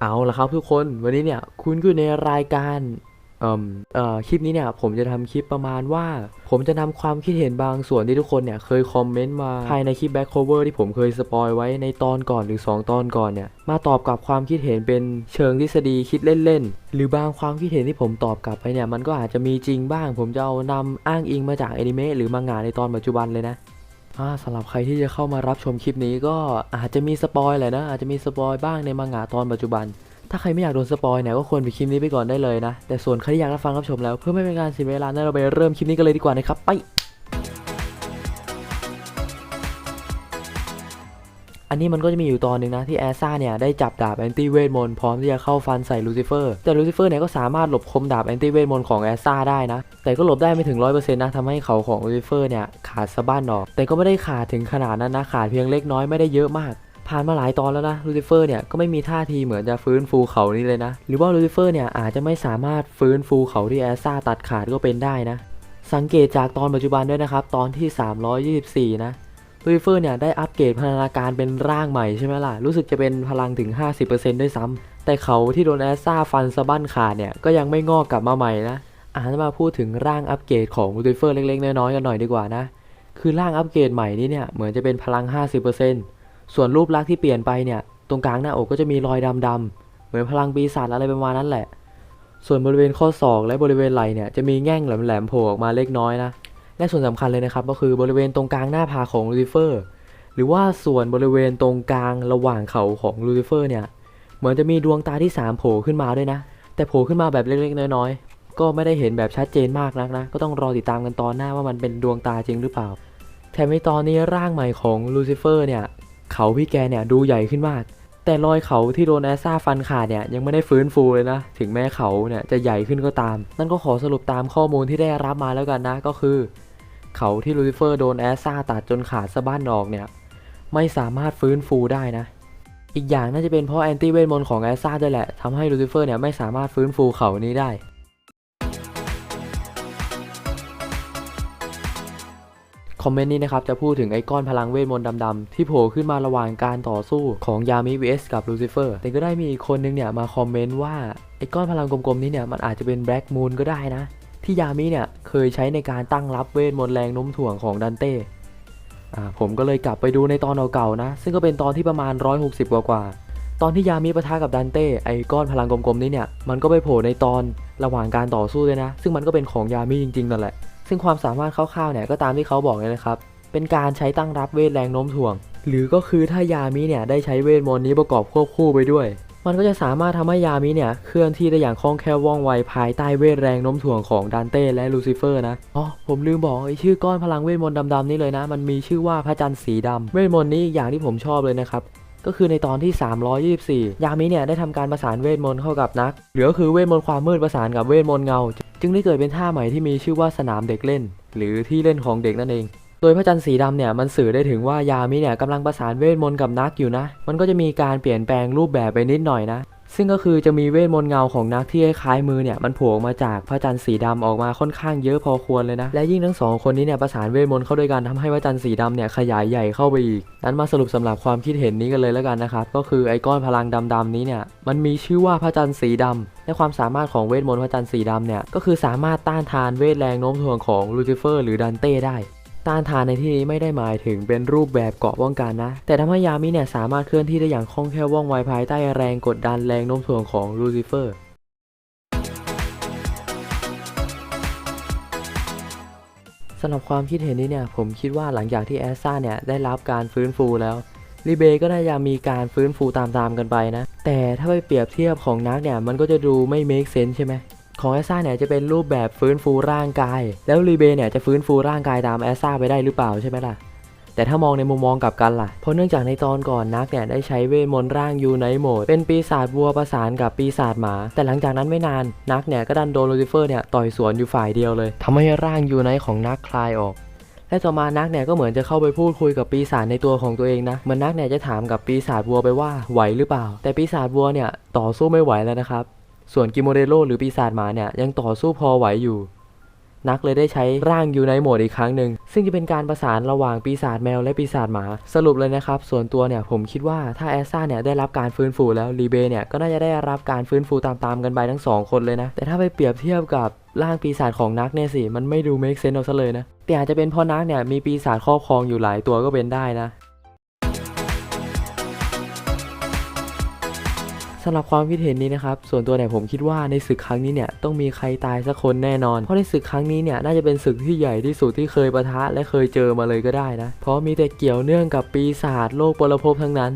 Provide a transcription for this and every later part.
เอาละครับทุกคนวันนี้เนี่ยคุณก็อยู่ในรายการเอ่อเอ่อคลิปนี้เนี่ยผมจะทำคลิปประมาณว่า ผมจะนำความคิดเห็นบางส่วนที่ทุกคนเนี่ยเคยคอมเมนต์มาภายในคลิปแบ็คโคเวอร์ที่ผมเคยสปอยไว้ในตอนก่อนหรือ 2 ตอนก่อนเนี่ยมาตอบกับความคิดเห็นเป็นเชิงทฤษฎีคิดเล่นๆ หรือบางความคิดเห็นที่ผมตอบกลับไปเนี่ยมันก็อาจจะมีจริงบ้าง ผมจะเอานำอ้างอิงมาจากอนิเมะหรือมังงะในตอนปัจจุบันเลยนะ อ่าสำหรับใครที่จะเข้ามารับชมคลิปนี้ก็อาจจะมีสปอยแหละนะ อาจจะมีสปอยบ้างในมังงะตอนปัจจุบัน ถ้าใครไม่อยากโดนสปอยเนี่ยก็ควรไปคลิปนี้ไปก่อนได้เลยนะ แต่ส่วนใครที่อยากรับฟังรับชมแล้วเพื่อไม่เป็นการเสียเวลาเนี่ยเราไปเริ่มคลิปนี้กันเลยดีกว่านะครับไป อันนี้มันก็จะมีอยู่ตอนหนึ่งนะที่แอซ่าเนี่ยได้จับดาบแอนตี้เวทมนต์พร้อมที่จะเข้าฟันใส่ลูซิเฟอร์แต่ลูซิเฟอร์เนี่ยก็สามารถหลบคมดาบแอนตี้เวทมนต์ของแอซ่าได้นะ แต่ก็หลบได้ไม่ถึง 100%นะทำให้เขาของลูซิเฟอร์เนี่ยขาดสะบั้นออก แต่ก็ไม่ได้ขาดถึงขนาดนั้นนะขาดเพียงเล็กน้อยไม่ได้เยอะมากผ่านมาหลายตอนแล้วนะลูซิเฟอร์เนี่ยก็ไม่มีท่าทีเหมือนจะฟื้นฟูเขานี้เลยนะ หรือว่าลูซิเฟอร์เนี่ยอาจจะไม่สามารถฟื้นฟูเขาที่แอซ่าตัดขาดก็เป็นได้นะ สังเกตจากตอนปัจจุบันด้วยนะครับ ตอนที่ 324 นะ ลูซิเฟอร์เนี่ยได้อัปเกรดพัฒนาการเป็นร่างใหม่ใช่ไหมล่ะ รู้สึกจะเป็นพลังถึง 50%ด้วยซ้ำแต่เขาที่โดนแอสซ่าฟันสะบั้นขาดเนี่ยก็ยังไม่งอกกลับมาใหม่นะอ่านมาพูดถึงร่างอัปเกรดของลูซิเฟอร์เล็กๆ น้อยๆกันหน่อยดีกว่านะ คือร่างอัปเกรดใหม่นี้เนี่ยเหมือนจะเป็นพลัง 50%ส่วนรูปลักษณ์ที่เปลี่ยนไปเนี่ยตรงกลางหน้าอกก็จะมีรอยดำๆเหมือนพลังปีศาจอะไรประมาณนั้นแหละ ส่วนบริเวณข้อศอกและบริเวณไหล่เนี่ยจะมีแง่งแหลมๆโผล่ออกมาเล็กน้อยนะ และส่วนสำคัญเลยนะครับ ก็คือบริเวณตรงกลางหน้าผาของลูซิเฟอร์ หรือว่าส่วนบริเวณตรงกลางระหว่างเขาของลูซิเฟอร์เนี่ย เหมือนจะมีดวงตาที่ 3 โผล่ขึ้นมาด้วยนะ แต่โผล่ขึ้นมาแบบเล็กๆ น้อยๆ ก็ไม่ได้เห็นแบบชัดเจนมากนักนะ ก็ต้องรอติดตามกันตอนหน้าว่ามันเป็นดวงตาจริงหรือเปล่า แถมในตอนนี้ร่างใหม่ของลูซิเฟอร์เนี่ย เขาพี่แกเนี่ยดูใหญ่ขึ้นมาก แต่รอยเขาที่โดนแอซ่าฟันขาดเนี่ยยังไม่ได้ฟื้นฟูเลยนะ ถึงแม้เขาเนี่ยจะใหญ่ขึ้นก็ตาม นั่นก็ขอสรุปตามข้อมูลที่ได้รับมาแล้วกันนะ ก็คือ เขาที่ลูซิเฟอร์โดนแอสซาตัดจนขาดสะบั้นออกเนี่ย ไม่สามารถฟื้นฟูได้นะ อีกอย่างน่าจะเป็นเพราะแอนตี้เวทมนต์ของแอสซาด้วยแหละทำให้ลูซิเฟอร์เนี่ยไม่สามารถฟื้นฟูเขานี้ได้คอมเมนต์นี้นะครับจะพูดถึงไอ้ก้อนพลังเวทมนต์ดำๆที่โผล่ขึ้นมาระหว่างการต่อสู้ของยามิ vs กับลูซิเฟอร์ แต่ก็ได้มีอีกคนนึงเนี่ยมาคอมเมนต์ว่าไอ้ก้อนพลังกลมๆนี้เนี่ยมันอาจจะเป็นแบล็กมูนก็ได้นะ ที่ยามิเนี่ยเคยใช้ในการตั้งรับเวทมนต์แรงโน้มถ่วงของดันเต้อ่าผมก็เลยกลับไปดูในตอนเก่าๆนะ ซึ่งก็เป็นตอนที่ประมาณ 160 กว่ากว่า ตอนที่ยามิปะทะกับดันเต้ไอ้ก้อนพลังกลมๆนี้เนี่ยมันก็ไปโผล่ในตอนระหว่างการต่อสู้เลยนะ ซึ่งมันก็เป็นของยามิจริงๆนั่นแหละ ซึ่งความสามารถคร่าวๆเนี่ยก็ตามที่เขาบอกเลยนะครับ เป็นการใช้ตั้งรับเวทแรงโน้มถ่วง หรือก็คือถ้ายามิเนี่ยได้ใช้เวทมนต์นี้ประกอบควบคู่ไปด้วย มันก็จะสามารถทำให้ยามิเนี่ยเคลื่อนที่ได้อย่างคล่องแคล่วว่องไวภายใต้เวทแรงโน้มถ่วงของดันเต้และลูซิเฟอร์นะอ๋อผมลืมบอกไอ้ชื่อก้อนพลังเวทมนต์ดำๆนี่เลยนะ มันมีชื่อว่าพระจันทร์สีดำเวทมนต์นี้อย่างที่ผมชอบเลยนะครับก็คือในตอนที่ 324 ยามิเนี่ยได้ทำการประสานเวทมนต์เข้ากับนักหรือก็คือเวทมนต์ความมืดประสานกับเวทมนต์เงา จึงได้เกิดเป็นท่าใหม่ที่มีชื่อว่าสนามเด็กเล่น หรือที่เล่นของเด็กนั่นเอง โดยพระจันทร์สีดำเนี่ยมันสื่อได้ถึงว่ายามิเนี่ยกำลังประสานเวทมนต์กับนักอยู่นะ มันก็จะมีการเปลี่ยนแปลงรูปแบบไปนิดหน่อยนะ ซึ่งก็คือจะมีเวทมนต์เงาของนักที่คล้ายมือเนี่ยมันโผล่มาจากพระจันทร์สีดำออกมาค่อนข้างเยอะพอควรเลยนะ และยิ่งทั้งสองคนนี้เนี่ยประสานเวทมนต์เข้าด้วยกันทำให้พระจันทร์สีดำเนี่ยขยายใหญ่เข้าไปอีก นั้นมาสรุปสำหรับความคิดเห็นนี้กันเลยแล้วกันนะครับ ก็คือไอ้ก้อนพลังดำๆนี้เนี่ยมันมีชื่อว่าพระจันทร์สีดำและความสามารถของเวทมนต์พระจันทร์สีดำเนี่ยก็คือสามารถต้านทานเวทแรงโน้มถ่วงของลูซิเฟอร์ หรือดันเต้ได้ ต้านทานในที่นี้ไม่ได้หมายถึงเป็นรูปแบบเกาะป้องกันนะ แต่ทำให้ยามิเนี่ยสามารถเคลื่อนที่ได้อย่างคล่องแคล่วว่องไวภายใต้แรงกดดันแรงโน้มถ่วงของลูซิเฟอร์สำหรับความคิดเห็นนี้เนี่ยผมคิดว่าหลังจากที่แอสซ่าเนี่ยได้รับการฟื้นฟูแล้วรีเบก็น่าจะมีการฟื้นฟูตามๆกันไปนะ แต่ถ้าไปเปรียบเทียบของนักเนี่ยมันก็จะดูไม่ make sense ใช่ไหม ของแอสซ่าเนี่ยจะเป็นรูปแบบฟื้นฟูร่างกาย แล้วรีเบเนี่ยจะฟื้นฟูร่างกายตามแอสซ่าไปได้หรือเปล่าใช่ไหมล่ะ แต่ถ้ามองในมุมมองกลับกันล่ะ เพราะเนื่องจากในตอนก่อนนักเนี่ยได้ใช้เวทมนต์ร่างยูไนโหมด เป็นปีศาจวัวประสานกับปีศาจหมา แต่หลังจากนั้นไม่นานนักเนี่ยก็ดันโดนลูซิเฟอร์เนี่ยต่อยสวนอยู่ฝ่ายเดียวเลยทำให้ร่างยูไนของนักคลายออกและต่อมานักเนี่ยก็เหมือนจะเข้าไปพูดคุยกับปีศาจในตัวของตัวเองนะเหมันนักเนี่ยจะถามกับปีศาจวัวไปว่าไหวหรือเปล่า แต่ปีศาจวัวเนี่ยต่อสู้ไม่ไหวแล้วนะครับ ส่วนกิโมเดโลหรือปีศาจหมาเนี่ยยังต่อสู้พอไหวอยู่ นักเลยได้ใช้ร่างอยูไนโหมดอีกครั้งหนึ่ง ซึ่งจะเป็นการประสานระหว่างปีศาจแมวและปีศาจหมา สรุปเลยนะครับ ส่วนตัวเนี่ยผมคิดว่าถ้าแอสซ่าเนี่ยได้รับการฟื้นฟูแล้วรีเบเนี่ยก็น่าจะได้รับการฟื้นฟูตามๆกันไปทั้งสองคนเลยนะ แต่ถ้าไปเปรียบเทียบกับร่างปีศาจของนักเนี่ยสิมันไม่ดู make sense เอาซะเลยนะ แต่อาจจะเป็นเพราะนักเนี่ยมีปีศาจครอบครองอยู่หลายตัวก็เป็นได้นะ สำหรับความคิดเห็นนี้นะครับส่วนตัวเนี่ยผมคิดว่าในศึกครั้งนี้เนี่ยต้องมีใครตายสักคนแน่นอน เพราะในศึกครั้งนี้เนี่ยน่าจะเป็นศึกที่ใหญ่ที่สุดที่เคยประทะและเคยเจอมาเลยก็ได้นะ เพราะมีแต่เกี่ยวเนื่องกับปีศาจโลกปรภพทั้งนั้น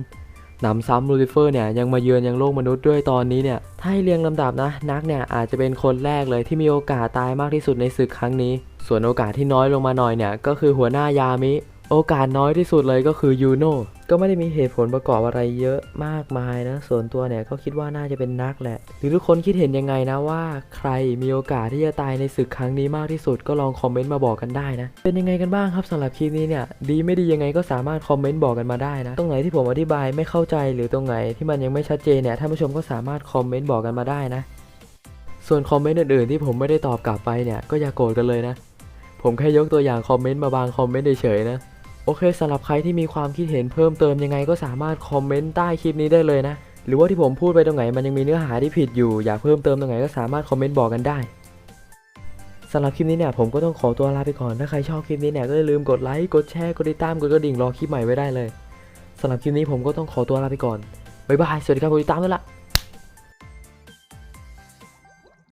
หนำซ้ำลูซิเฟอร์เนี่ยยังมาเยือนยังโลกมนุษย์ด้วยตอนนี้เนี่ยถ้าให้เรียงลำดับนะนักเนี่ยอาจจะเป็นคนแรกเลยที่มีโอกาสตายมากที่สุดในศึกครั้งนี้ ส่วนโอกาสที่น้อยลงมาหน่อยเนี่ยก็คือหัวหน้ายามิ โอกาสน้อยที่สุดเลยก็คือยูโน่ก็ไม่ได้มีเหตุผลประกอบอะไรเยอะมากมายนะ ส่วนตัวเนี่ยก็คิดว่าน่าจะเป็นนักแหละ หรือทุกคนคิดเห็นยังไงนะว่า ใครมีโอกาสที่จะตายในศึกครั้งนี้มากที่สุดก็ลองคอมเมนต์มาบอกกันได้นะ เป็นยังไงกันบ้างครับสำหรับคลิปนี้เนี่ย ดีไม่ดียังไงก็สามารถคอมเมนต์บอกกันมาได้นะ ตรงไหนที่ผมอธิบายไม่เข้าใจหรือตรงไหนที่มันยังไม่ชัดเจนเนี่ยท่านผู้ชมก็สามารถคอมเมนต์บอกกันมาได้นะ ส่วนคอมเมนต์อื่นๆที่ผมไม่ได้ตอบกลับไปเนี่ยก็อย่าโกรธกันเลยนะ ผมแค่ยกตัวอย่างคอมเมนต์มาบางคอมเมนต์เฉยๆนะ โอเคสำหรับใครที่มีความคิดเห็นเพิ่มเติมยังไงก็สามารถคอมเมนต์ใต้คลิปนี้ได้เลยนะ หรือว่าที่ผมพูดไปตรงไหนมันยังมีเนื้อหาที่ผิดอยู่อยากเพิ่มเติมตรงไหนก็สามารถคอมเมนต์บอกกันได้สำหรับคลิปนี้เนี่ยผมก็ต้องขอตัวลาไปก่อน ถ้าใครชอบคลิปนี้เนี่ยก็อย่าลืมกดไลค์ กดแชร์ กดติดตาม กดกระดิ่งรอคลิปใหม่ไว้ได้เลยสำหรับคลิปนี้ผมก็ต้องขอตัวลาไปก่อน บ๊ายบาย สวัสดีครับกดติดตามด้วยละ